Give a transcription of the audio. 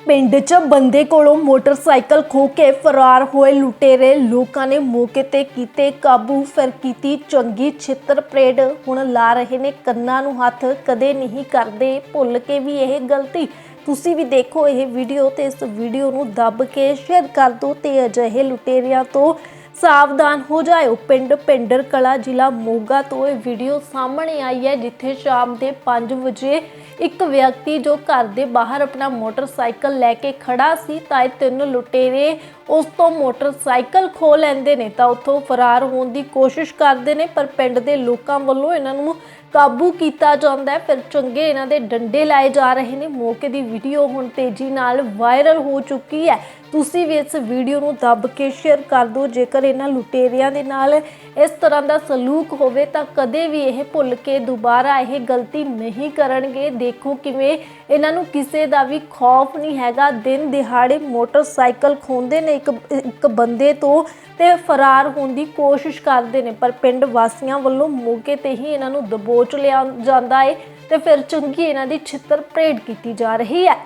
ਪਿੰਡ 'ਚ ਬੰਦੇ ਕੋਲੋਂ ਮੋਟਰਸਾਈਕਲ ਖੋ ਕੇ ਫਰਾਰ ਹੋਏ ਲੁਟੇਰੇ ਲੋਕਾਂ ਨੇ ਮੌਕੇ ਤੇ ਕੀਤੇ ਕਾਬੂ। ਫਿਰ ਕੀਤੀ ਚੰਗੀ ਛਿੱਤਰ ਪਰੇਡ। ਹੁਣ ਲਾ ਰਹੇ ਨੇ ਕੰਨਾਂ ਨੂੰ ਹੱਥ, ਕਦੇ ਨਹੀਂ ਕਰਦੇ ਭੁੱਲ ਕੇ ਵੀ ਇਹ ਗਲਤੀ। ਤੁਸੀਂ ਵੀ ਦੇਖੋ ਇਹ ਵੀਡੀਓ ਤੇ ਇਸ ਵੀਡੀਓ ਨੂੰ ਦੱਬ ਕੇ ਸ਼ੇਅਰ ਕਰ ਦਿਓ ਤੇ ਅਜਿਹੇ ਲੁਟੇਰਿਆਂ ਤੋਂ ਸਾਵਧਾਨ ਹੋ ਜਾਇਓ। ਪਿੰਡ ਪਿੰਡਰ ਕਲਾ ਜ਼ਿਲ੍ਹਾ ਮੋਗਾ ਤੋਂ ਇਹ ਵੀਡੀਓ ਸਾਹਮਣੇ ਆਈ ਹੈ, ਜਿੱਥੇ ਸ਼ਾਮ ਦੇ 5 ਵਜੇ ਇੱਕ ਵਿਅਕਤੀ ਜੋ ਘਰ ਦੇ ਬਾਹਰ ਆਪਣਾ ਮੋਟਰਸਾਈਕਲ ਲੈ ਕੇ ਖੜਾ ਸੀ, ਤਾਂ ਇਹ ਤਿੰਨ ਲੁਟੇਰੇ ਉਸ ਤੋਂ ਮੋਟਰਸਾਈਕਲ ਖੋ ਲੈਂਦੇ ਨੇ ਤਾਂ ਉੱਥੋਂ ਫਰਾਰ ਹੋਣ ਦੀ ਕੋਸ਼ਿਸ਼ ਕਰਦੇ ਨੇ, ਪਰ ਪਿੰਡ ਦੇ ਲੋਕਾਂ ਵੱਲੋਂ ਇਹਨਾਂ ਨੂੰ ਕਾਬੂ ਕੀਤਾ ਜਾਂਦਾ ਹੈ। ਫਿਰ ਚੰਗੇ ਇਹਨਾਂ ਦੇ ਡੰਡੇ ਲਾਏ ਜਾ ਰਹੇ ਨੇ। ਮੌਕੇ ਦੀ ਵੀਡੀਓ ਹੁਣ ਤੇਜ਼ੀ ਨਾਲ ਵਾਇਰਲ ਹੋ ਚੁੱਕੀ ਹੈ। ਤੁਸੀਂ ਵੀ ਇਸ ਵੀਡੀਓ ਨੂੰ ਦੱਬ ਕੇ ਸ਼ੇਅਰ ਕਰ ਦਿਓ। ਜੇਕਰ ਇਹਨਾਂ ਲੁਟੇਰਿਆਂ ਦੇ ਨਾਲ ਇਸ ਤਰ੍ਹਾਂ ਦਾ ਸਲੂਕ ਹੋਵੇ ਤਾਂ ਕਦੇ ਵੀ ਇਹ ਭੁੱਲ ਕੇ ਦੁਬਾਰਾ ਇਹ ਗਲਤੀ ਨਹੀਂ ਕਰਨਗੇ। ਦੇਖੋ ਕਿਵੇਂ ਇਹਨਾਂ ਨੂੰ ਕਿਸੇ ਦਾ ਵੀ ਖੌਫ ਨਹੀਂ ਹੈਗਾ। ਦਿਨ ਦਿਹਾੜੇ ਮੋਟਰਸਾਈਕਲ ਖੋਂਦੇ ਨੇ। ਇੱਕ ਇੱਕ ਬੰਦੇ ਤੋਂ ਤੇ ਫਰਾਰ ਹੋਣ ਦੀ ਕੋਸ਼ਿਸ਼ ਕਰਦੇ ਨੇ, ਪਰ ਪਿੰਡ ਵਾਸੀਆਂ ਵੱਲੋਂ ਮੌਕੇ ਤੇ ਹੀ ਇਹਨਾਂ ਨੂੰ ਦਬੋਚ ਲਿਆ ਜਾਂਦਾ ਹੈ ਤੇ ਫਿਰ ਚੰਗੀ ਇਹਨਾਂ ਦੀ ਛਿੱਤਰ ਪਰੇਡ ਕੀਤੀ ਜਾ ਰਹੀ ਹੈ।